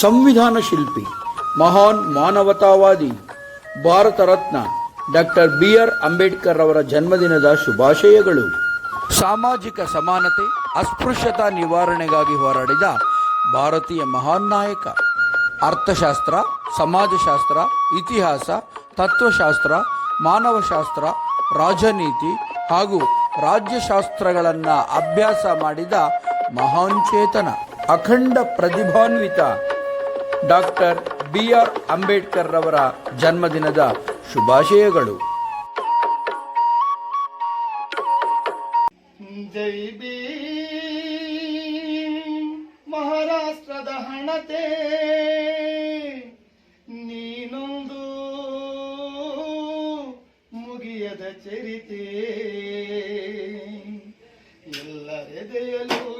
ಸಂವಿಧಾನ ಶಿಲ್ಪಿ, ಮಹಾನ್ ಮಾನವತಾವಾದಿ, Bharat Ratna doctor B R Ambedkar ಅವರ ಜನ್ಮದಿನದ ಶುಭಾಶಯಗಳು. ಸಾಮಾಜಿಕ ಸಮಾನತೆ, ಅಸ್ಪೃಶ್ಯತಾ ನಿವಾರಣೆಗಾಗಿ ಹೋರಾಡಿದ ಭಾರತೀಯ ಮಹಾನ್ ನಾಯಕ, ಅರ್ಥಶಾಸ್ತ್ರ, ಸಮಾಜಶಾಸ್ತ್ರ, ಇತಿಹಾಸ, ತತ್ವಶಾಸ್ತ್ರ, ಮಾನವಶಾಸ್ತ್ರ, ರಾಜನೀತಿ ಹಾಗೂ ರಾಜ್ಯಶಾಸ್ತ್ರಗಳನ್ನು ಅಭ್ಯಾಸ ಮಾಡಿದ ಮಹಾನ್ ಚೇತನ, ಅಖಂಡ ಪ್ರತಿಭಾನ್ವಿತ ಡಾಕ್ಟರ್ ಬಿ ಆರ್ ಅಂಬೇಡ್ಕರ್ ರವರ ಜನ್ಮದಿನದ ಶುಭಾಶಯಗಳು. ಜೈ ಬಿ. ಮಹಾರಾಷ್ಟ್ರದ ಹಣತೆ. ನೀನೊಂದು ಮುಗಿಯದ ಚರಿತೆ. ಎಲ್ಲರೆದೆಯಲ್ಲೂ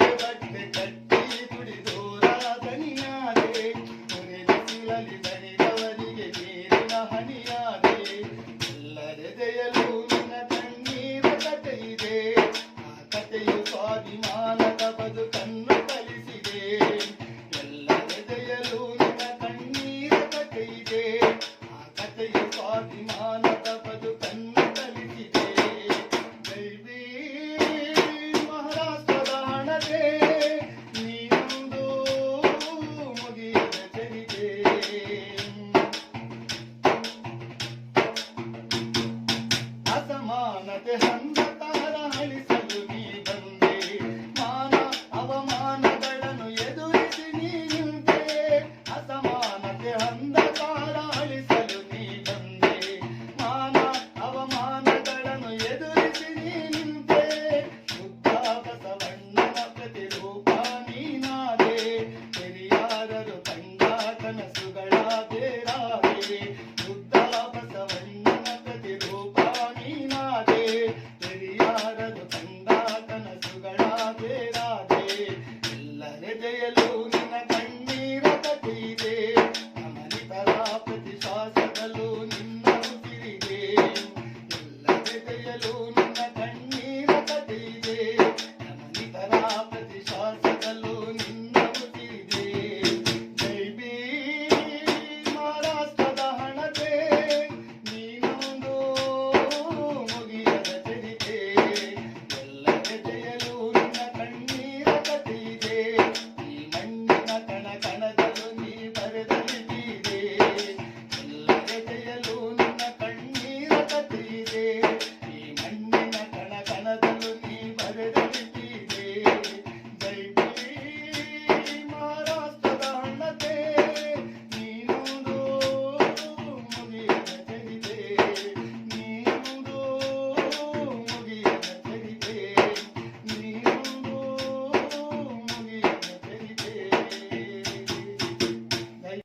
के हम